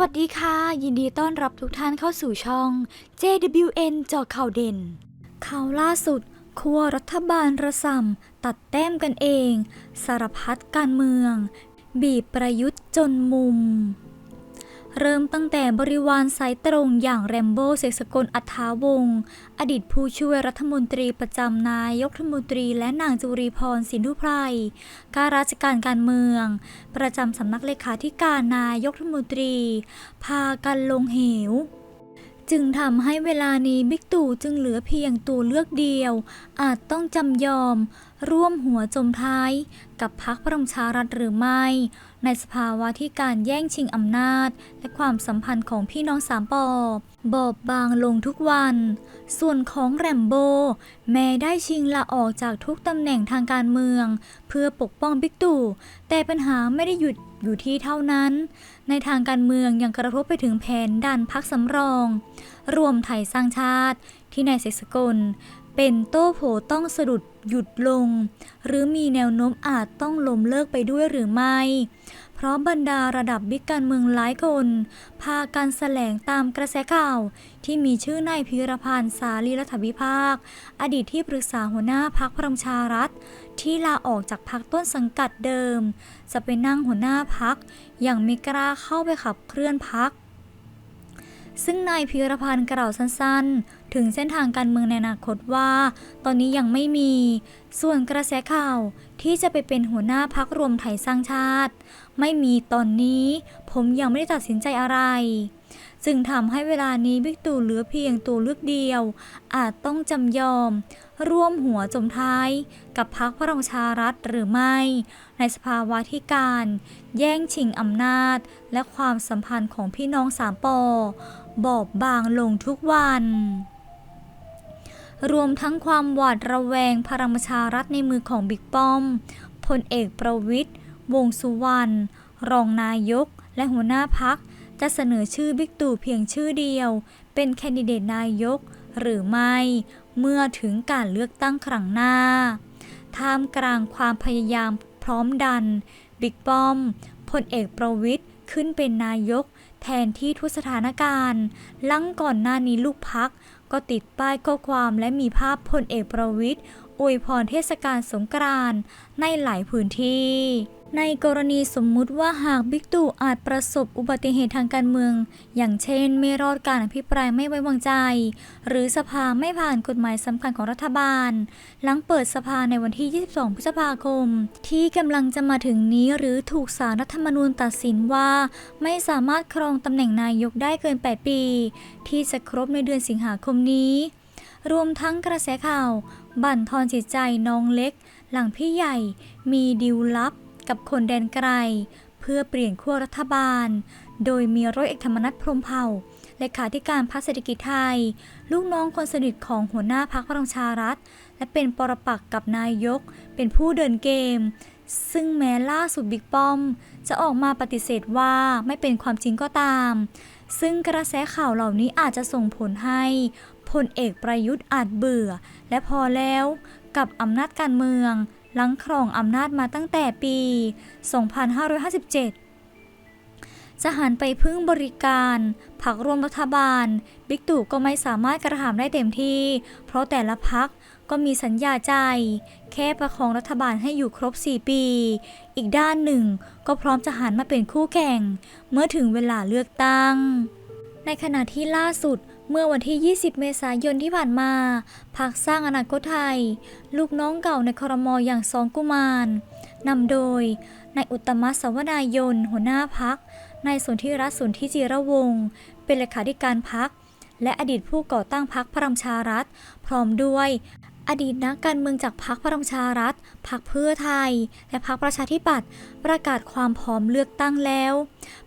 วัสดีค่ะ ยินดีต้อนรับทุกท่านเข้าสู่ช่อง JWN จอข่าวเด่น ข่าวล่าสุดครัวรัฐบาลระสำตัดแต้มกันเอง สารพัดการเมือง บีบประยุทธ์จนมุม เริ่มตั้งแต่บริวารสายตรงอย่างแรมโบ้เสกสกลอัฐาวงศ์อดีตผู้ช่วยรัฐมนตรีประจำนายกรัฐมนตรีและนางจุรีพรสินธุไพรข้าราชการการเมือง ประจำสำนักเลขาธิการนายกรัฐมนตรี พากันลงเหวจึงทำให้เวลานี้บิ๊กตู่จึงเหลือเพียงตัวเลือกเดียว อาจต้องจำยอม ร่วมหัวจมท้าย กับพักพลังประชารัฐหรือไม่ ในสภาวะที่การแย่งชิงอำนาจ และความสัมพันธ์ของพี่น้องสามปอบอบบางลงทุกวัน ส่วนของแรมโบ้แม้ได้ชิงลาออกจากทุกตำแหน่งทางการเมือง เพื่อปกป้องบิ๊กตู่ แต่ปัญหาไม่ได้หยุดอยู่ที่เท่านั้น ในทางการเมืองยังกระทบไปถึงแผนดันพักสำรอง รวมไทยสร้างชาติ ที่นายเสกสกลเป็นโต้โผต้องสะดุดหยุดลง หรือมีแนวโน้มอาจต้องล้มเลิกไปด้วยหรือไม่ ราะบรรดาระดับบิ๊กการเมืองหลายคน พากันแสลงตามกระแสข่าว ที่มีชื่อนายพิรพันธ์สาลีรัฐวิภาค อดีตที่ปรึกษาหัวหน้าพักพลังประชารัฐ ที่ลาออกจากพักต้นสังกัดเดิม จะไปนั่งหัวหน้าพักอย่างไม่กล้าเข้าไปขับเคลื่อนพักซึ่งนายพิรพันธ์กล่าวสั้นๆ ถึงเส้นทางการเมืองในอนาคตว่า ตอนนี้ยังไม่มี ส่วนกระแสข่าว ที่จะไปเป็นหัวหน้าพักรวมไทยสร้างชาติ ไม่มีตอนนี้ผมยังไม่ได้ตัดสินใจอะไร จึงทำให้เวลานี้บิ๊กตู่เหลือเพียงตัวเลือกเดียว อาจต้องจำยอม ร่วมหัวจมท้าย กับพักพลังชารัฐหรือไม่ ในสภาวะที่การ แย่งชิงอำนาจ และความสัมพันธ์ของพี่น้องสามปอบอบบางลงทุกวัน รวมทั้งความหวาดระแวงพลังประชารัฐในมือของบิ๊กป้อมพลเอกประวิทย์วงสุวรรณรองนายก และหัวหน้าพัก จะเสนอชื่อบิ๊กตู่เพียงชื่อเดียว เป็นแคนดิเดตนายกหรือไม่ เมื่อถึงการเลือกตั้งครั้งหน้า ท่ามกลางความพยายามพร้อมดัน บิ๊กป้อมพลเอกประวิทย์ขึ้นเป็นนายก แทนที่ทุกสถานการณ์ ลังก่อนหน้านี้ลูกพัก ก็ติดป้ายข้อความและมีภาพพลเอกประวิทย์ อวยพรเทศกาลสงกรานต์ในหลายพื้นที่ ในกรณีสมมุติว่าหากบิ๊กตู่อาจประสบอุบัติเหตุทางการเมือง อย่างเช่น ไม่รอดการอภิปรายไม่ไว้วางใจ หรือสภาไม่ผ่านกฎหมายสำคัญของรัฐบาล หลังเปิดสภาในวันที่ 22 พฤษภาคม ที่กำลังจะมาถึงนี้หรือถูกสารรัฐธรรมนูญตัดสินว่า ไม่สามารถครองตำแหน่งนายกได้เกิน 8 ปี ที่จะครบในเดือนสิงหาคมนี้ รวมทั้งกระแสข่าว บั่นทอนจิตใจน้องเล็ก หลังพี่ใหญ่มีดิวลับกับคนแดนไกล เพื่อเปลี่ยนขั้วรัฐบาล โดยมีร้อยเอกธรรมนัฐพรมเผ่าเลขาธิการพรรคเศรษฐกิจไทย ลูกน้องคนสนิทของหัวหน้าพรรคพลังชารัฐ และเป็นปรปักษ์กับนายก เป็นผู้เดินเกม ซึ่งแม้ล่าสุดบิ๊กป้อม จะออกมาปฏิเสธว่าไม่เป็นความจริงก็ตาม ซึ่งกระแสข่าวเหล่านี้อาจจะส่งผลให้ พลเอกประยุทธ์อาจเบื่อ และพอแล้วกับอำนาจการเมืองหลังครองอำนาจมาตั้งแต่ปี 2557จะหันไปพึ่งบริการพักร่วมรัฐบาล บิ๊กตู่ก็ไม่สามารถกระทำได้เต็มที่ เพราะแต่ละพักก็มีสัญญาใจ แค่ประคองรัฐบาลให้อยู่ครบ 4 ปี อีกด้านหนึ่งก็พร้อมจะหันมาเป็นคู่แข่ง เมื่อถึงเวลาเลือกตั้ง ในขณะที่ล่าสุดเมื่อวันที่ 20 เมษายนที่ผ่านมาพักสร้างอนาคตไทย ลูกน้องเก่าในครมออย่างสองกุมารนำโดยนายอุตมะสวนายน หัวหน้าพักนายสนธิรัตน์สนธิจิระวงศ์เป็นเลขาธิการพักและอดีตผู้ก่อตั้งพักพลังประชารัฐ พร้อมด้วย อดีตนักการเมืองจากพรรคพลังประชารัฐ พรรคเพื่อไทย และพรรคประชาธิปัตย์ประกาศความพร้อมเลือกตั้งแล้ว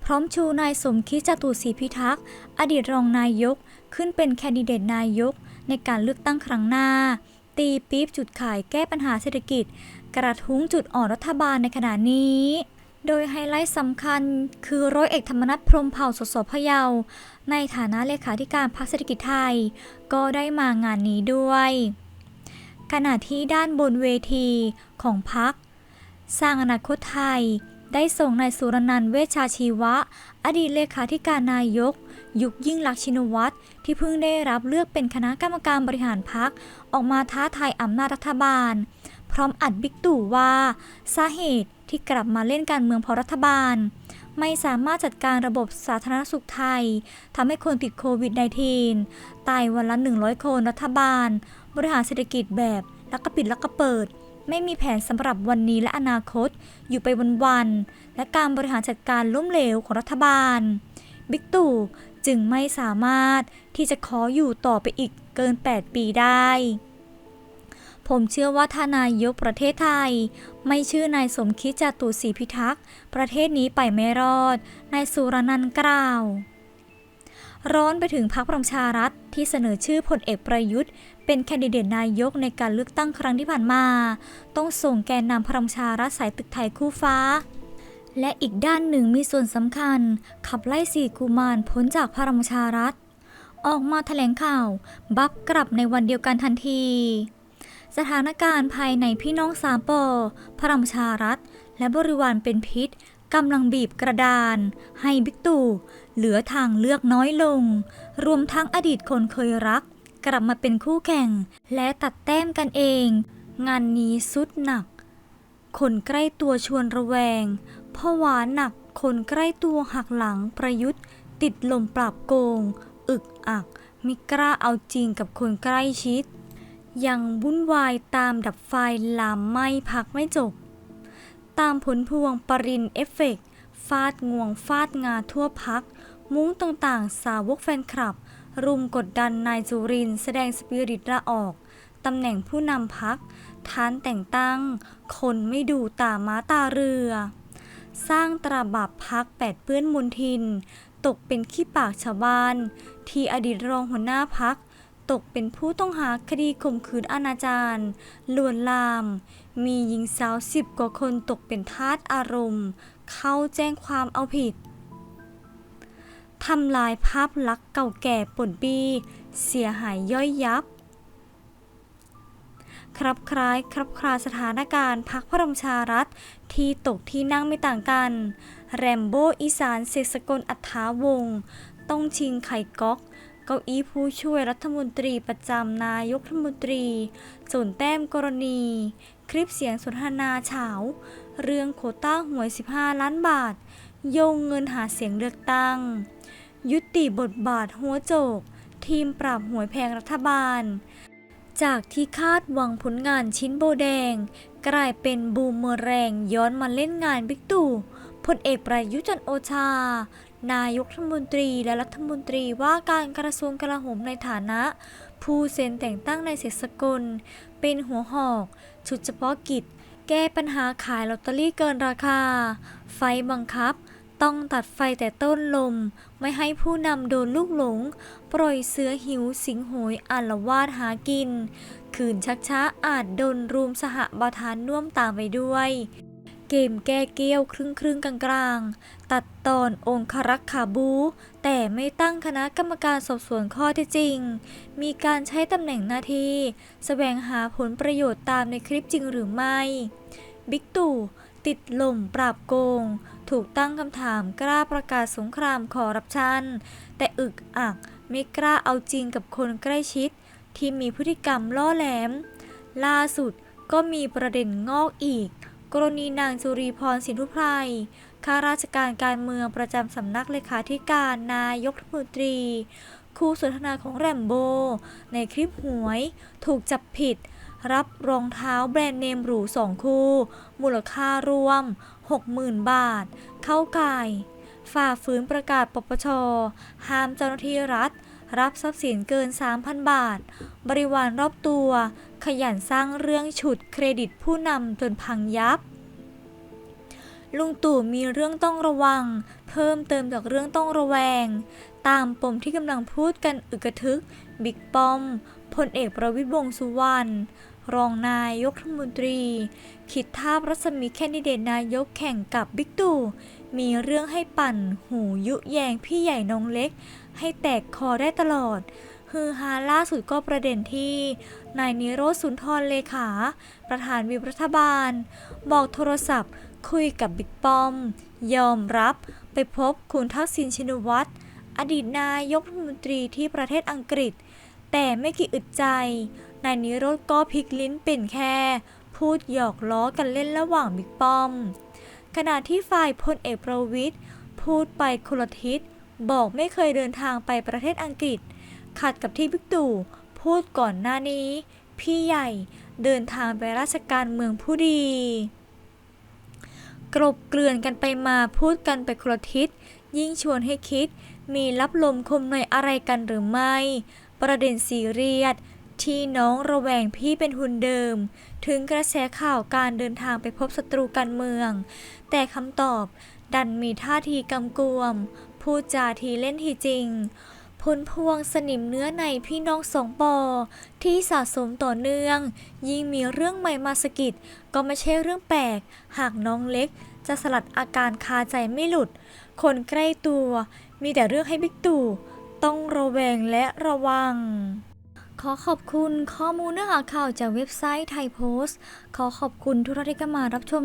พร้อมชูนายสมคิดจตุศรีพิทักษ์ อดีตรองนายก ขึ้นเป็นแคนดิเดตนายกในการเลือกตั้งครั้งหน้า ตีปี๊บจุดขายแก้ปัญหาเศรษฐกิจ กระทุ้งจุดอ่อนรัฐบาลในขณะนี้โดยไฮไลท์สำคัญคือร้อยเอกธรรมนัฐพรมเผ่าสสพะเยา ในฐานะเลขาธิการพรรคเศรษฐกิจไทย ก็ได้มางานนี้ด้วย ขณะที่ด้านบนเวทีของพัก สร้างอนาคตไทย ได้ส่งนายสุรนันท์เวชชาชีวะ อดีตเลขาธิการนายก ยุคยิ่งลักษณ์ชินวัตรที่เพิ่งได้รับเลือกเป็นคณะกรรมการบริหารพัก ออกมาท้าทายอำนาจรัฐบาล พร้อมอัดบิ๊กตู่ว่าสาเหตุที่กลับมาเล่นการเมืองเพราะรัฐบาล ไม่สามารถจัดการระบบสาธารณสุขไทยทำให้คนติดโควิด -19 ตายวันละ 100 คนรัฐบาล บริหารเศรษฐกิจแบบแล้วก็ปิดแล้วก็เปิด ไม่มีแผนสำหรับวันนี้และอนาคต อยู่ไปวันๆและการบริหารจัดการล้มเหลวของรัฐบาล บิ๊กตู่จึงไม่สามารถที่จะขออยู่ต่อไปอีกเกิน 8 ปีได้ ผมเชื่อว่าถ้านายกประเทศไทย ไม่ชื่อนายสมคิดจตุศรีพิทักษ์ ประเทศนี้ไปไม่รอด นายสุรนันท์กล่าว ร้อนไปถึงพรรคประชารัฐที่เสนอชื่อพลเอกประยุทธ์ เป็นแคนดิเดตนายกในการเลือกตั้งครั้งที่ผ่านมา ต้องส่งแกนนำพลังประชารัฐสายตึกไทยคู่ฟ้า และอีกด้านหนึ่งมีส่วนสำคัญ ขับไล่สี่กุมารพ้นจากพลังประชารัฐ ออกมาแถลงข่าว บัฟกลับในวันเดียวกันทันที สถานการณ์ภายในพี่น้องสามปอพลังประชารัฐและบริวารเป็นพิษ กำลังบีบกระดาน ให้บิ๊กตู่เหลือทางเลือกน้อยลง รวมทั้งอดีตคนเคยรัก กลับมาเป็นคู่แข่ง และตัดแต้มกันเอง งานนี้สุดหนัก คนใกล้ตัวชวนระแวงพราะหวาหนักคนใกล้ตัวหักหลังประยุทธ์ ติดลมปราบโกง อึกอักมิกล้าเอาจริงกับคนใกล้ชิด ยังวุ่นวายตามดับไฟลามไหม้พักไม่จบ ตามผลพวงปรินเอฟเฟกต์ฟาดงวงฟาดงาทั่วพัก มุ้งต่างๆ สาวกแฟนคลับ รุมกดดันนายจุรินแสดงสปิริตละออก ตำแหน่งผู้นำพักทานแต่งตั้ง คนไม่ดูตาม้าตาเรือ สร้างตราบาปพักแปดเปื้อนมนทิน ตกเป็นขี้ปากชาวบ้าน ที่อดีตรองหัวหน้าพักตกเป็นผู้ต้องหาคดีข่มขืนอนาจารลวนลาม มีหญิงสาวสิบกว่าคนตกเป็นทาสอารมณ์ เข้าแจ้งความเอาผิด ทำลายภาพลักษณ์เก่าแก่ป่นปีเสียหายย่อยยับ ครับคล้ายครับคลาสถานการณ์พักพลังประชารัฐที่ตกที่นั่งไม่ต่างกัน แรมโบ้อีสานเสกสกลอัฐาวง ต้องชิงไข่ก๊อกเก้าอี้ผู้ช่วยรัฐมนตรีประจำนายกรัฐมนตรีส่วนแต้มกรณี คลิปเสียงสนทนาเฉาเรื่องโควต้าหวย 15 ล้านบาท โยงเงินหาเสียงเลือกตั้ง ยุติบทบาทหัวโจก ทีมปราบหวยแพงรัฐบาล จากที่คาดหวังผลงานชิ้นโบแดง กลายเป็นบูมเมอแรงย้อนมาเล่นงานบิ๊กตู่พลเอกประยุจันโอชา นายกรัฐมนตรีและรัฐมนตรีว่าการกระทรวงกลาโหมในฐานะ ผู้เซ็นแต่งตั้งนายเสกสกล เป็นหัวหอก ชุดเฉพาะกิจ แก้ปัญหาขายลอตเตอรี่เกินราคา ไฟบังคับ ต้องตัดไฟแต่ต้นลม ไม่ให้ผู้นำโดนลูกหลง ปล่อยเสือหิวสิงโหยอาละวาดหากิน คืนชักช้าอาจโดนรุมสหบาทานน่วมตามไปด้วย เกมแก้เกี้ยวครึ่งครึ่งกลางๆ ตัดตอนองครักษ์ขาบู แต่ไม่ตั้งคณะกรรมการสอบสวนข้อท็จจริง มีการใช้ตำแหน่งหน้าที่แสวงหาผลประโยชน์ตามในคลิปจริงหรือไม่ บิ๊กตู่ติดลมปราบโกง ถูกตั้งคำถามกล้าประกาศสงครามคอร์รัปชัน แต่อึกอักไม่กล้าเอาจริงกับคนใกล้ชิด ที่มีพฤติกรรมล่อแหลม ล่าสุดก็มีประเด็นงอกอีก กรณีนางจุรีพรสินทุไพรข้าราชการการเมืองประจำสำนักเลขาธิการนายกรัฐมนตรีคู่สนทนาของแรมโบ ในคลิปหวย ถูกจับผิด รับรองเท้าแบรนด์เนมหรูสองคู่ มูลค่ารวม 60,000 บาท เข้าก่าย ฝ่าฝืนประกาศปปช ห้ามเจ้าหน้าที่รัฐ รับทรัพย์สินเกิน 3,000 บาท บริวารรอบตัว ขยันสร้างเรื่องฉุดเครดิตผู้นำจนพังยับ ลุงตู่มีเรื่องต้องระวัง เพิ่มเติมจากเรื่องต้องระแวง ตามปมที่กำลังพูดกันอึกระทึก บิ๊กป้อมพลเอกประวิตรวงสุวรรณรองนายกรัฐมนตรี คิดทารัศมีแคนดิเดตนายกแข่งกับบิ๊กตู่ มีเรื่องให้ปั่น หูยุแยงพี่ใหญ่น้องเล็ก ให้แตกคอได้ตลอด ฮือฮาล่าสุดก็ประเด็นที่นายนิโรธสุนทรเลขา ประธานวิปรัฐบาล บอกโทรศัพท์ คุยกับบิ๊กป้อม ยอมรับไปพบคุณทักษิณชินวัตรอดีตนายกรัฐมนตรีที่ประเทศอังกฤษ แต่ไม่กี่อึดใจ นายนิโรธก็พลิกลิ้นเป็นแค่ พูดหยอกล้อกันเล่นระหว่างบิ๊กป้อม ขณะที่ฝ่ายพลเอกประวิทย์พูดไปคนละทิศบอกไม่เคยเดินทางไปประเทศอังกฤษ ขัดกับที่บิ๊กตู่พูดก่อนหน้านี้ พี่ใหญ่เดินทางไปราชการเมืองผู้ดีกลบเกลื่อนกันไปมาพูดกันไปคนละทิศยิ่งชวนให้คิดมีรับลมคมในอยอะไรกันหรือไม่ ประเด็นซีเรียสที่น้องระแวงพี่เป็นหุ่นเดิม ถึงกระแสข่าวการเดินทางไปพบศัตรูการเมือง แต่คำตอบดันมีท่าทีกำกวม พูดจาทีเล่นทีจริง ผลพวงสนิมเนื้อในพี่น้องสองปอ ที่สะสมต่อเนื่อง ยิ่งมีเรื่องใหม่มาสะกิดก็ไม่ใช่เรื่องแปลก หากน้องเล็กจะสลัดอาการคาใจไม่หลุด คนใกล้ตัว มีแต่เรื่องให้บิ๊กตู่ต้องระแวงและระวัง ขอขอบคุณข้อมูลเนื้อหาข่าวจากเว็บไซต์ไทยโพสต์ ขอขอบคุณทุกท่านที่เข้ามารับชม